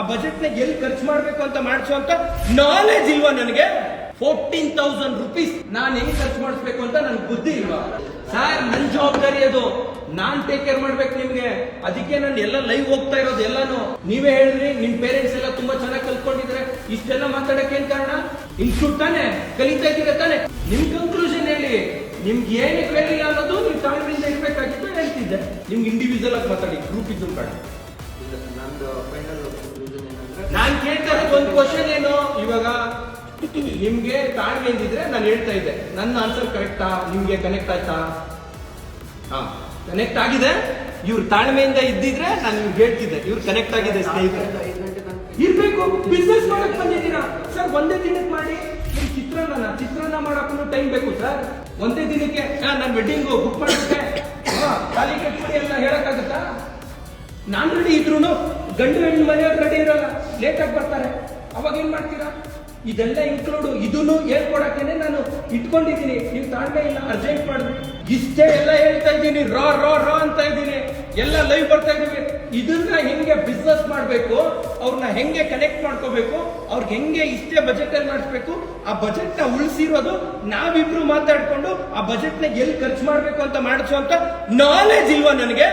ಆ ಬಜೆಟ್ನ ಎಲ್ಲಿ ಖರ್ಚು ಮಾಡ್ಬೇಕು ಅಂತ ಮಾಡಿಸುವಂತ ನಾಲೆಜ್ ಇಲ್ವಾ ನನಗೆ? ಫೋರ್ಟೀನ್ ತೌಸಂಡ್ ರುಪೀಸ್ ನಾನು ಹೆಂಗ್ ಖರ್ಚು ಮಾಡಿಸ್ಬೇಕು ಅಂತ ನನ್ಗೆ ಬುದ್ಧಿ ಇಲ್ವಾ? ಸರ್ ನನ್ ಜವಾಬ್ದಾರಿ ಅದು. ನಾನ್ ಟೇಕ್ ಕೇರ್ ಮಾಡ್ಬೇಕು ನಿಮ್ಗೆ. ಅದಕ್ಕೆ ನಾನು ಎಲ್ಲ ಲೈವ್ ಹೋಗ್ತಾ ಇರೋದು ಎಲ್ಲಾನು. ನೀವೇ ಹೇಳಿದ್ರಿ, ನಿಮ್ ಪೇರೆಂಟ್ಸ್ ಎಲ್ಲ ತುಂಬಾ ಚೆನ್ನಾಗಿ ಕಲ್ತ್ಕೊಂಡಿದ್ರೆ ಇಷ್ಟೆಲ್ಲ ಮಾತಾಡಕ್ಕೆ ಏನ್ ಕಾರಣ? ಇನ್ಸ್ಟಿಟ್ಯೂಟ್ ತಾನೆ? ಕಲಿತಾ ಇದ್ದೀರ ತಾನೆ? ನಿಮ್ ಕನ್ಕ್ಲೂಷನ್ ಹೇಳಿ. ನಿಮ್ಗೆ ಏನಕ್ಕೆ ಹೇಳಿಲ್ಲ ಅನ್ನೋದು ನೀವು ತಾಳ್ಮೆಯಿಂದ ಇರ್ಬೇಕಾಗಿತ್ತು ಹೇಳ್ತಿದ್ದೆ. ನಿಮ್ಗೆ ಇಂಡಿವಿಜುವಲ್ ಆಗಿ ಮಾತಾಡಿ ಗ್ರೂಪ್ ಇದ್ದು ಬೇಡ ನಾನ್ ಕೇಳ್ತಾ ಇರೋದು ಒಂದು ಕ್ವಶನ್ ಏನು? ಇವಾಗ ನಿಮ್ಗೆ ತಾಳ್ಮೆ ಇದ್ದಿದ್ರೆ ನಾನು ಹೇಳ್ತಾ ಇದ್ದೆ. ನನ್ನ ಆನ್ಸರ್ ಕರೆಕ್ಟಾ ನಿಮ್ಗೆ ಕನೆಕ್ಟ್ ಆಯ್ತಾ? ಹಾ. ಕನೆಕ್ಟ್ ಆಗಿದೆ? ಇವ್ರು ತಾಳ್ಮೆಯಿಂದ ಇದ್ದಿದ್ರೆ ನಾನು ನಿಮ್ಗೆ ಹೇಳ್ತಿದ್ದೆ. ಇವ್ರು ಕನೆಕ್ಟ್ ಆಗಿದೆ ಸ್ನೇಹಿತರೆ. ಇರ್ಬೇಕು. ಬಿಸ್ನೆಸ್ ಮಾಡಕ್ ಬಂದಿದ್ದೀರಾ? ಸರ್ ಒಂದೇ ದಿನಕ್ಕೆ ಮಾಡಿ. ನಿಮ್ ಚಿತ್ರಾನ್ನ ಚಿತ್ರಾನ್ನ ಮಾಡಕ್ಕೂ ಟೈಮ್ ಬೇಕು ಸರ್ ಒಂದೇ ದಿನಕ್ಕೆ ನಾನು ವೆಡ್ಡಿಂಗ್ ಬುಕ್ ಮಾಡಿಬಿಟ್ಟೆ. ಎಲ್ಲ ನಾನು ರೆಡಿ ಇದ್ರು ಗಂಡು ಹೆಣ್ಣು ಮನೆಯವ್ರು ರೆಡಿ ಇರಲ್ಲ, ಲೇಟಾಗಿ ಬರ್ತಾರೆ. ಅವಾಗ ಏನ್ ಮಾಡ್ತೀರಾ? ಇದೆಲ್ಲ ಇನ್ಕ್ಲೂಡ್ ಇದನ್ನು ಹೇಳ್ಕೊಡಕ್ಕೇನೆ ನಾನು ಇಟ್ಕೊಂಡಿದ್ದೀನಿ. ನೀವು ತಾಳ್ಮೆ ಇಲ್ಲ, ಅರ್ಜೆಂಟ್ ಮಾಡ್ರಿ ಇಷ್ಟೇ ಎಲ್ಲ ಹೇಳ್ತಾ ಇದ್ದೀನಿ, ರಾ ರಾ ರಾ ಅಂತ ಇದ್ದೀನಿ. ಎಲ್ಲ ಲೈವ್ ಬರ್ತಾ ಇದ್ದೀವಿ. ಇದನ್ನ ಹೆಂಗೆ ಬಿಸ್ನೆಸ್ ಮಾಡಬೇಕು, ಅವ್ರನ್ನ ಹೆಂಗೆ ಕನೆಕ್ಟ್ ಮಾಡ್ಕೋಬೇಕು, ಅವ್ರಿಗೆ ಹೆಂಗೆ ಇಷ್ಟೇ ಬಜೆಟ್ ಅಲ್ಲಿ ಮಾಡಿಸ್ಬೇಕು, ಆ ಬಜೆಟ್ನ ಉಳಿಸಿರೋದು ನಾವಿಬ್ರು ಮಾತಾಡ್ಕೊಂಡು ಆ ಬಜೆಟ್ನ ಎಲ್ಲಿ ಖರ್ಚು ಮಾಡಬೇಕು ಅಂತ ಮಾಡಿಸುವಂತ ನಾಲೆಜ್ ಇಲ್ವಾ ನನಗೆ?